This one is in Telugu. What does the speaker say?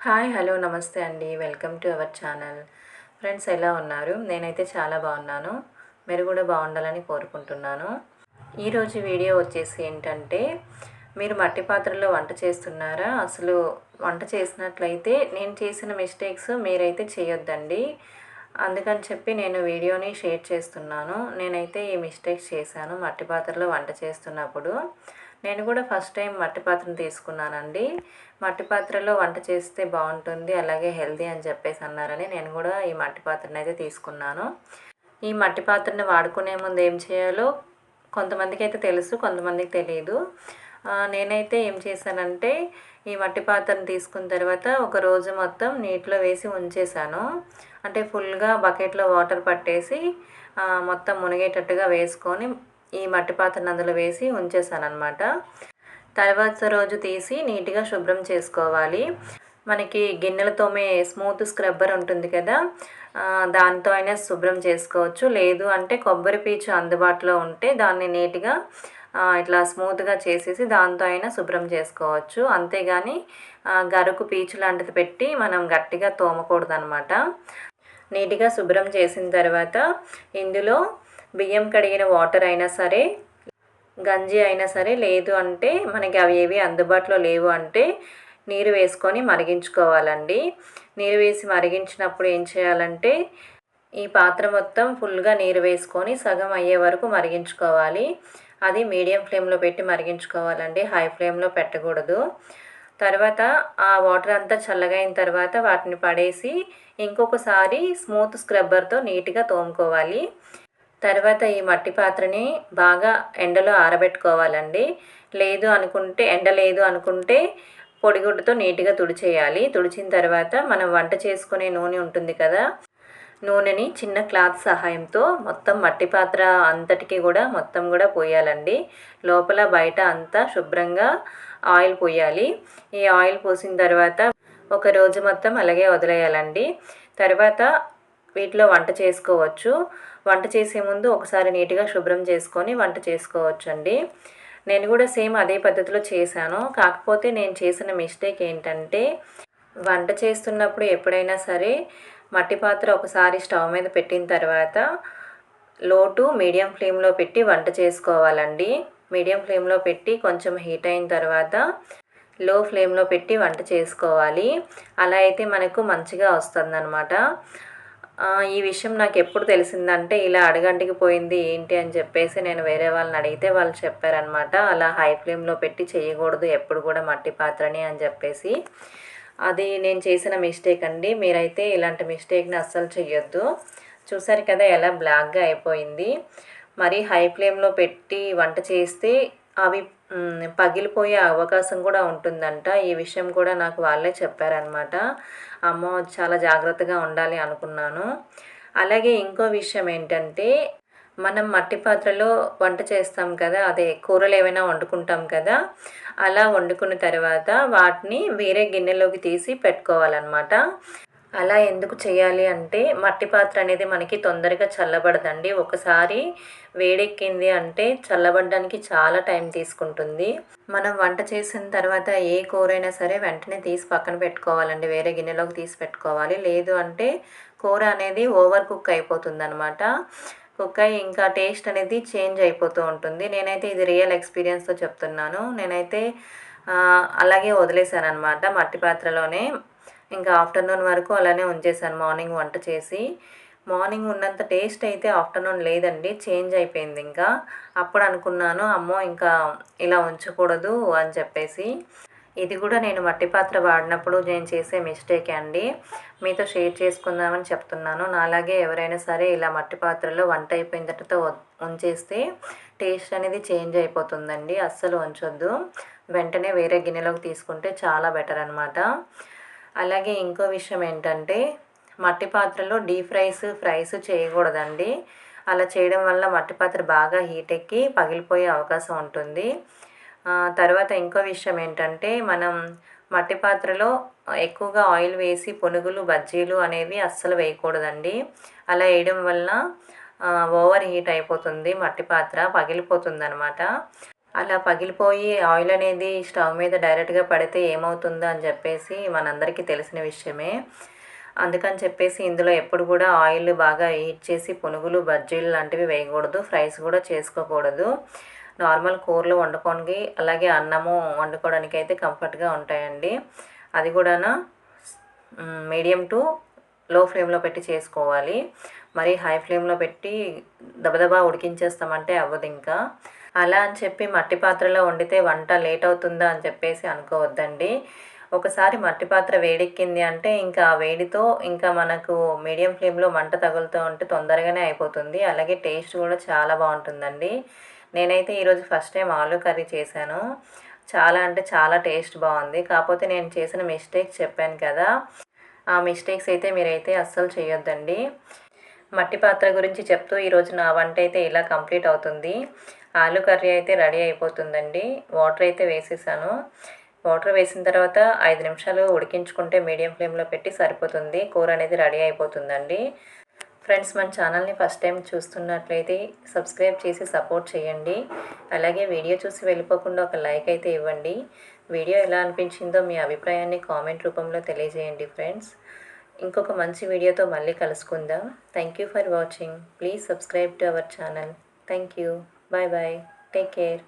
హాయ్ హలో నమస్తే అండి. Welcome to our channel. Friends ఎలా ఉన్నారు? నేనైతే చాలా బాగున్నాను. మీరు కూడా బాగుండాలని కోరుకుంటున్నాను. ఈరోజు వీడియో వచ్చేసి ఏంటంటే మీరు మట్టి పాత్రలో వంట చేస్తున్నారా? అసలు వంట చేసినట్లయితే నేను చేసిన మిస్టేక్స్ మీరైతే చేయొద్దండి. అందుకని చెప్పి నేను వీడియోని షేర్ చేస్తున్నాను. నేనైతే ఈ మిస్టేక్స్ చేశాను. మట్టి పాత్రలో వంట చేస్తున్నప్పుడు నేను కూడా ఫస్ట్ టైం మట్టి పాత్రను తీసుకున్నానండి. మట్టి పాత్రలో వంట చేస్తే బాగుంటుంది అలాగే హెల్దీ అని చెప్పేసి అన్నారని నేను కూడా ఈ మట్టి పాత్రను అయితే తీసుకున్నాను. ఈ మట్టి పాత్రని వాడుకునే ముందు ఏం చేయాలో కొంతమందికి అయితే తెలుసు కొంతమందికి తెలియదు నేనైతే ఏం చేశానంటే ఈ మట్టి పాత్రను తీసుకున్న తర్వాత ఒక రోజు మొత్తం నీటిలో వేసి ఉంచేసాను అంటే ఫుల్గా బకెట్లో వాటర్ పట్టేసి మొత్తం మునిగేటట్టుగా వేసుకొని ఈ మట్టి పాత్రను అందులో వేసి ఉంచేసాను అనమాట తర్వాత రోజు తీసి నీట్గా శుభ్రం చేసుకోవాలి. మనకి గిన్నెల తోమే స్మూత్ స్క్రబ్బర్ ఉంటుంది కదా దాంతో అయినా శుభ్రం చేసుకోవచ్చు. లేదు అంటే కొబ్బరి పీచు అందుబాటులో ఉంటే దాన్ని నీట్గా ఇట్లా స్మూత్గా చేసేసి దాంతో అయినా శుభ్రం చేసుకోవచ్చు. అంతేగాని గరుకు పీచు లాంటిది పెట్టి మనం గట్టిగా తోమకూడదు అనమాట నీట్గా శుభ్రం చేసిన తర్వాత ఇందులో బియ్యం కడిగిన వాటర్ అయినా సరే గంజి అయినా సరే లేదు అంటే మనకి అవి ఏవి అందుబాటులో లేవు అంటే నీరు వేసుకొని మరిగించుకోవాలండి. నీరు వేసి మరిగించినప్పుడు ఏం చేయాలంటే ఈ పాత్ర మొత్తం ఫుల్గా నీరు వేసుకొని సగం అయ్యే వరకు మరిగించుకోవాలి. అది మీడియం ఫ్లేమ్లో పెట్టి మరిగించుకోవాలండి. హై ఫ్లేమ్లో పెట్టకూడదు. తర్వాత ఆ వాటర్ అంతా చల్లగైన తర్వాత వాటిని పడేసి ఇంకొకసారి స్మూత్ స్క్రబ్బర్తో నీట్గా తోముకోవాలి. తర్వాత ఈ మట్టి పాత్రని బాగా ఎండలో ఆరబెట్టుకోవాలండి. లేదు అనుకుంటే ఎండ లేదు అనుకుంటే పొడిగుడ్డతో నీట్గా తుడిచేయాలి. తుడిచిన తర్వాత మనం వంట చేసుకునే నూనె ఉంటుంది కదా నూనెని చిన్న క్లాత్ సహాయంతో మొత్తం మట్టి పాత్ర అంతటికి కూడా మొత్తం కూడా పోయాలండి. లోపల బయట అంతా శుభ్రంగా ఆయిల్ పోయాలి. ఈ ఆయిల్ పోసిన తర్వాత ఒక రోజు మొత్తం అలాగే వదిలేయాలండి. తర్వాత వీటిలో వంట చేసుకోవచ్చు. వంట చేసే ముందు ఒకసారి నీట్గా శుభ్రం చేసుకొని వంట చేసుకోవచ్చు అండి నేను కూడా సేమ్ అదే పద్ధతిలో చేశాను. కాకపోతే నేను చేసిన మిస్టేక్ ఏంటంటే వంట చేస్తున్నప్పుడు ఎప్పుడైనా సరే మట్టి పాత్ర ఒకసారి స్టవ్ మీద పెట్టిన తర్వాత లోటు మీడియం ఫ్లేమ్లో పెట్టి వంట చేసుకోవాలండి. మీడియం ఫ్లేమ్లో పెట్టి కొంచెం హీట్ అయిన తర్వాత లో ఫ్లేమ్లో పెట్టి వంట చేసుకోవాలి. అలా అయితే మనకు మంచిగా వస్తుందన్నమాట. ఈ విషయం నాకు ఎప్పుడు తెలిసిందంటే ఇలా అడగంటికి పోయింది ఏంటి అని చెప్పేసి నేను వేరే వాళ్ళని అడిగితే వాళ్ళు చెప్పారనమాట అలా హై ఫ్లేమ్లో పెట్టి చేయకూడదు ఎప్పుడు కూడా మట్టి పాత్రని అని చెప్పేసి. అది నేను చేసిన మిస్టేక్ అండి. మీరైతే ఇలాంటి మిస్టేక్ని అస్సలు చెయ్యొద్దు. చూసారు కదా ఎలా బ్లాక్గా అయిపోయింది. మరి హై ఫ్లేమ్లో పెట్టి వంట చేస్తే అవి పగిలిపోయే అవకాశం కూడా ఉంటుందంట. ఈ విషయం కూడా నాకు వాళ్ళే చెప్పారనమాట అమ్మో చాలా జాగ్రత్తగా ఉండాలి అనుకున్నాను. అలాగే ఇంకో విషయం ఏంటంటే మనం మట్టి పాత్రలో వంట చేస్తాం కదా అదే కూరలు ఏమైనా వండుకుంటాం కదా అలా వండుకున్న తర్వాత వాటిని వేరే గిన్నెలోకి తీసి పెట్టుకోవాలన్నమాట. అలా ఎందుకు చేయాలి అంటే మట్టి పాత్ర అనేది మనకి తొందరగా చల్లబడదండి. ఒకసారి వేడెక్కింది అంటే చల్లబడడానికి చాలా టైం తీసుకుంటుంది. మనం వంట చేసిన తర్వాత ఏ కూరైనా సరే వెంటనే తీసి పక్కన పెట్టుకోవాలండి. వేరే గిన్నెలోకి తీసి పెట్టుకోవాలి. లేదు అంటే కూర అనేది ఓవర్ కుక్ అయిపోతుంది అనమాట కుక్ అయ్యి ఇంకా టేస్ట్ అనేది చేంజ్ అయిపోతూ ఉంటుంది. నేనైతే ఇది రియల్ ఎక్స్పీరియన్స్తో చెప్తున్నాను. నేనైతే అలాగే వదిలేసాను అనమాట మట్టి పాత్రలోనే. ఇంకా ఆఫ్టర్నూన్ వరకు అలానే ఉంచేసాను మార్నింగ్ వంట చేసి. మార్నింగ్ ఉన్నంత టేస్ట్ అయితే ఆఫ్టర్నూన్ లేదండి చేంజ్ అయిపోయింది ఇంకా. అప్పుడు అనుకున్నాను అమ్మో ఇంకా ఇలా ఉంచకూడదు అని చెప్పేసి. ఇది కూడా నేను మట్టి పాత్ర వాడినప్పుడు నేను చేసే మిస్టేక్ అండి. మీతో షేర్ చేసుకుందామని చెప్తున్నాను. నాలాగే ఎవరైనా సరే ఇలా మట్టి పాత్రలో వంట అయిపోయిన తర్వాత ఉంచేస్తే టేస్ట్ అనేది చేంజ్ అయిపోతుందండి అస్సలు ఉంచొద్దు. వెంటనే వేరే గిన్నెలోకి తీసుకుంటే చాలా బెటర్ అనమాట అలాగే ఇంకో విషయం ఏంటంటే మట్టి పాత్రలో డీప్ ఫ్రైస్ ఫ్రైస్ చేయకూడదండి. అలా చేయడం వల్ల మట్టి పాత్ర బాగా హీట్ ఎక్కి పగిలిపోయే అవకాశం ఉంటుంది. తర్వాత ఇంకో విషయం ఏంటంటే మనం మట్టి పాత్రలో ఎక్కువగా ఆయిల్ వేసి పునుగులు బజ్జీలు అనేవి అస్సలు వేయకూడదండి. అలా వేయడం వల్ల ఓవర్ హీట్ అయిపోతుంది మట్టి పాత్ర పగిలిపోతుంది అనమాట అలా పగిలిపోయి ఆయిల్ అనేది స్టవ్ మీద డైరెక్ట్గా పడితే ఏమవుతుందో అని చెప్పేసి మనందరికీ తెలిసిన విషయమే. అందుకని చెప్పేసి ఇందులో ఎప్పుడు కూడా ఆయిల్ బాగా హీట్ చేసి పునుగులు బజ్జీలు లాంటివి వేయకూడదు. ఫ్రైస్ కూడా చేసుకోకూడదు. నార్మల్ కూరలు వండుకోనికి అలాగే అన్నము వండుకోవడానికి అయితే కంఫర్ట్గా ఉంటాయండి. అది కూడా మీడియం టు లో ఫ్లేమ్లో పెట్టి చేసుకోవాలి. మరి హై ఫ్లేమ్లో పెట్టి దబదబా ఉడికించేస్తామంటే అవ్వదు ఇంకా. అలా అని చెప్పి మట్టి పాత్రలో వండితే వంట లేట్ అవుతుందా అని చెప్పేసి అనుకోవద్దండి. ఒకసారి మట్టి పాత్ర వేడెక్కింది అంటే ఇంకా ఆ వేడితో ఇంకా మనకు మీడియం ఫ్లేమ్లో మంట తగులుతూ ఉంటే తొందరగానే అయిపోతుంది. అలాగే టేస్ట్ కూడా చాలా బాగుంటుందండి. నేనైతే ఈరోజు ఫస్ట్ టైం ఆలూ కర్రీ చేశాను. చాలా అంటే చాలా టేస్ట్ బాగుంది. కాకపోతే నేను చేసిన మిస్టేక్ చెప్పాను కదా. ఆ మిస్టేక్స్ అయితే మీరైతే అస్సలు చేయొద్దండి. మట్టి పాత్ర గురించి చెప్తూ ఈరోజు నా వంట అయితే ఇలా కంప్లీట్ అవుతుంది. ఆలు కర్రీ అయితే రెడీ అయిపోతుందండి. వాటర్ అయితే వేసేసాను. వాటర్ వేసిన తర్వాత ఐదు నిమిషాలు ఉడికించుకుంటే మీడియం ఫ్లేమ్లో పెట్టి సరిపోతుంది. కూర అనేది రెడీ అయిపోతుందండి. ఫ్రెండ్స్ మన ఛానల్ని ఫస్ట్ టైం చూస్తున్నట్లయితే సబ్స్క్రైబ్ చేసి సపోర్ట్ చేయండి. అలాగే వీడియో చూసి వెళ్ళిపోకుండా ఒక లైక్ అయితే ఇవ్వండి. వీడియో ఎలా అనిపించిందో మీ అభిప్రాయాన్ని కామెంట్ రూపంలో తెలియజేయండి ఫ్రెండ్స్. ఇంకొక మంచి వీడియోతో మళ్ళీ కలుసుకుందాం. Thank you for watching please subscribe to our channel thank you bye bye take care